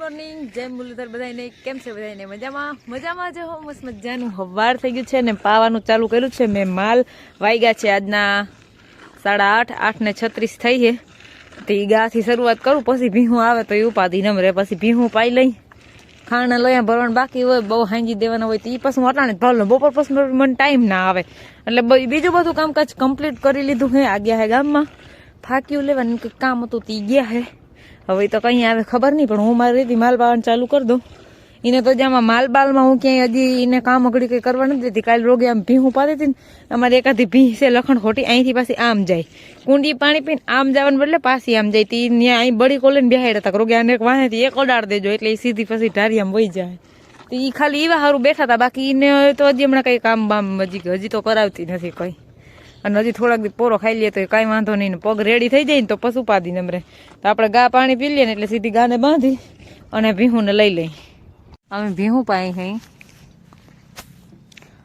Morning જય મુરલીધર બધાને કેમ છે? બધાને મજામાં? મજામાં જ મસ્ત મજાનું. હવાર થઈ ગયું છે ને પાવાનું ચાલુ કર્યું છે. મેં માલ વાગ્યા છે. આજના સાડા આઠ આઠ ને છત્રીસ થઈ છે. તો એ ગાથી શરૂઆત કરું, પછી ભીહું આવે તો એ ઉપાધિ નમ રહે. પછી ભીહું પાઈ લઈ ખાણા લઈ ભરવાનું બાકી હોય, બહુ હાંજી દેવાના હોય તો એ પછી અટાણે ભરલો. બપોર પછી મને ટાઈમ ના આવે. એટલે બીજું બધું કામકાજ કમ્પ્લીટ કરી લીધું હે. આ ગયા હે ગામમાં. ફાક્યું લેવાનું કંઈક કામ હતું તે ગયા હે. હવે તો કઈ આવે, ખબર નહીં, પણ હું મારી રીતે માલ પાવાનું ચાલુ કરી દઉં. એને તો જ્યાં માલ બાલમાં હું ક્યાંય હજી એને કામ અગડી કંઈ કરવા નથી દેતી. કાલે રોગે આમ ભીહું પાતી હતી અમારે એકાદી ભીહ છે, લખણ ખોટી, અહીંથી પાછી આમ જાય. કુંડી પાણી પીને આમ જવાનું બદલે પાછી આમ જાય. તી ત્યાં અહીં બળી કોલે બેહાડ્યા હતા. રોગે આને એક વાહેથી એક ઓડાડ દેજો, એટલે એ સીધી પછી ઢારી આમ વહી જાય. તો એ ખાલી એવા સારું બેઠા હતા. બાકી એને તો હજી હમણાં કંઈ કામ બામ હજી હજી તો કરાવતી નથી કંઈ. અને હજી થોડાક દી પોરો ખાઈ લઈએ તો કાંઈ વાંધો નહીં. પગ રેડી થઈ જાય ને તો પશુ પાદી નમરે. તો આપણે ગા પાણી પી લઈએ ને એટલે સીધી ગાને બાંધી અને ભીહુંને લઈ લઈ અમે ભીહું પાઈ હઈ.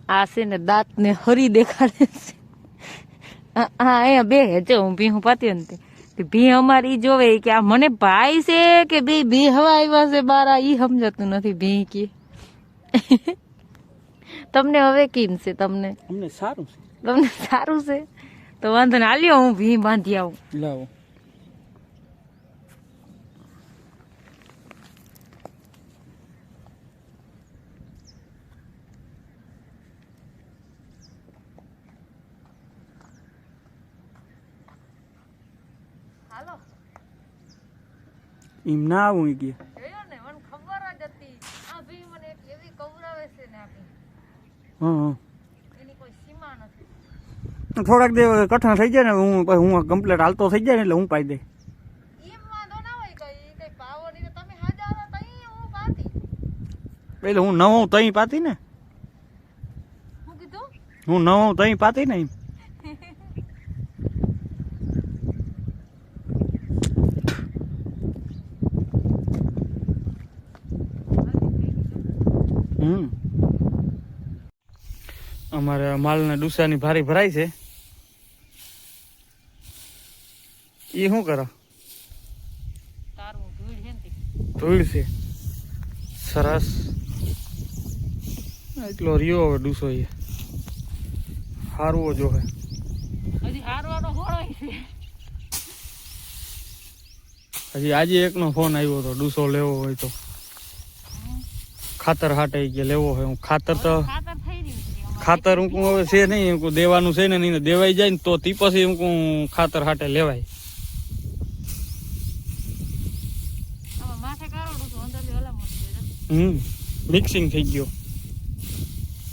આ છે ને દાંત ને હરી દેખાડે છે. આ આ અહીંયા બે હે હું ભીહું પાતી ને ભી અમારી જોવે કે આ મને ભાઈ છે કે બે ભી હવા આવ્યા છે? બારા ઈ સમજાતું નથી ભી કે. તમને હવે કેમ છે તમને? અમને સારું છે. તમને સારું છે? તો વાંધો ને હાલ્યો હું ભી બાંધી આવું. લાવો. હાલો. એમ ના આવું ગયા કે. ને મને ખબર જ હતી. આ ભી મને એવી કવરાવે છે ને આપી. હા હા. થોડાક દે કઠણ થઈ જાય ને હું હું કમ્પ્લેટ હાલતો થઈ જાય ને એટલે હું પાઈ દે. એટલે હું નવો તઈ પાતી ને? હું નવો તઈ પાતી ને એમ? અમારે માલના ડુસાની ભારી ભરાય છે. એ શું કરો? ધૂળ છે સરસ. એટલો રહ્યો હવે ડૂસો એ હારવો જો હે હજી આજે એકનો ફોન આવ્યો હતો ડૂસો લેવો હોય તો. ખાતર હાટે કે લેવો હોય હું ખાતર તો ખાતર હું હવે છે નહીં હું દેવાનું છે ને નહીં દેવાઈ જાય ને તો તી પછી હું ખાતર હાટે લેવાય આમાં માથે કારોડું છું અંદરથી હલામણ છે જો. હમ મિક્સિંગ થઈ ગયો.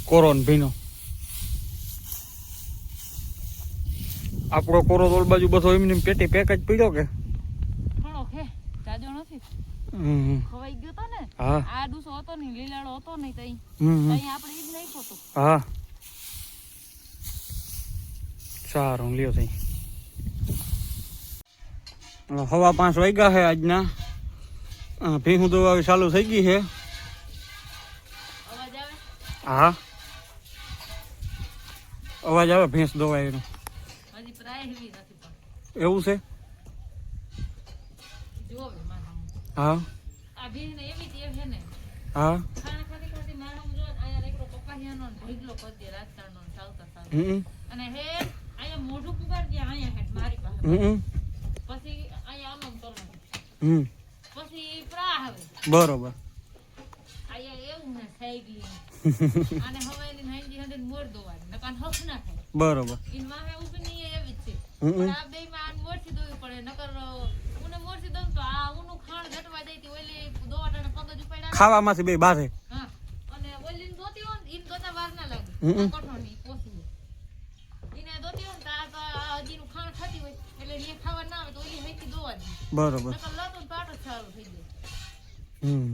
કોરોન ભીનો. આપણો કોરો ઓલ બાજુ બધો એમની પેટી પેક જ પીડ્યો કે? ઘણો ખે જાજો નથી. હમ. ખવાઈ ગયો તો ને? આ ડૂસો હતો ને લીલાડો હતો નહીં તઈ. હમ તઈ આપણે ઈ જ હા. સારું લ્યો તઈ. હવે પાંચ વાગ્યા છે આજના. ભીહું દવા ચાલુ થઈ ગઈ છે. હા. અવાજ આવે ભેંસ દોવાય એનો એવું છે? હા. હા. અને હે અહીંયા મોઢું પુગાર ગયા અહીંયા હેઠ મારી પાસે. પછી અહીંયા આમ કરવાનું હમ. પછી પ્રા આવે. બરોબર. અહીંયા એવું ને થઈ અને બરોબર. ખાવામાંથી બે બારે. હા. અને ઓલીને દોતી હોય ને ઈને દોતા વાર ના લાગે. હમ. આ પોસી ઈને દોતી હોય ને આ તો હજીનું ખાણ ખાતી હોય એટલે એને ખાવા ના આવે તો ઓલી હઈથી દોવા બરોબર. હમ.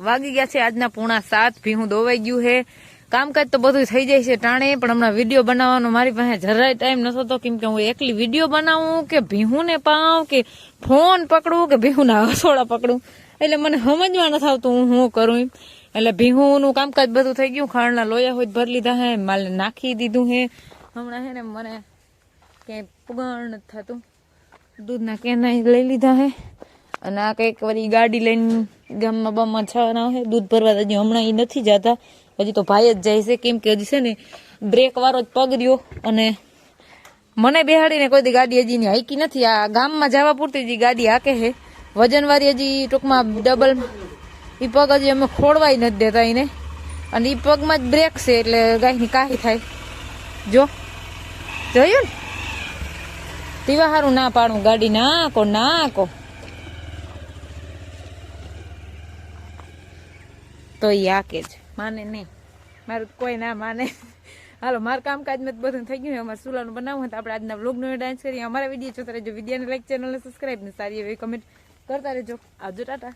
વાગી ગયા છે આજના પૂણા સાત, ભીહું દોવાઈ ગયું છે. કામકાજ તો બધું થઈ જાય છે ટાણે, પણ હમણાં વીડિયો બનાવવાનો મારી પાસે જરાય ટાઈમ નતો તો કેમ કે હું એકલી વીડિયો બનાવું કે ભીહું ને પાઉં કે ફોન પકડું કે ભીહું ના હસોડા પકડું? એટલે મને સમજવા નથી આવતું હું શું કરું એટલે ભીહુંનું કામકાજ બધું થઈ ગયું ખાણના લોયા હોય ભરી લીધા હે માલ નાખી દીધું હે. હમણાં હે ને મને ક્યાંય પગણ નથી થતું. દૂધના કેના લઈ લીધા હે. અને આ કંઈક વળી ગાડી લઈને ગામમાં બામમાં છાના હે દૂધ ભરવા હજી હમણાં એ નથી જતા. હજી તો ભાઈ જ જાય છે, કેમ કે હજી છે ને બ્રેક વાળો જ પગ રહ્યો અને મને બેહાડીને કોઈ ગાડી હજી ની હાઈકી નથી. આ ગામમાં જવા પૂરતી જ ગાડી હાકે છે. વજનવાળી હજી ટૂંકમાં ડબલ એ પગ હજી અમે ખોડવાય નથી દેતા એને. અને એ પગમાં જ બ્રેક છે એટલે ગાયની કાહી થાય. જો, જોયું ને? તેવા સારું ના પાડું, ગાડી નાકો નાકો. તો એ આકે જ. માને નહીં. મારું કોઈ ના માને. હાલો, મારું કામકાજમાં બધું થઈ ગયું અમારે સુલાનું બનાવવું હોય તો આપણે આજના વ્લોગનો ડાન્સ કરીએ. અમારા વીડિયો જોતા રહેજો. વિડીયોને લાઈક ચેનલને સબસ્ક્રાઈબ ને સારી એવી કમેન્ટ કરતા રહેજો. આવજો, ટાટા.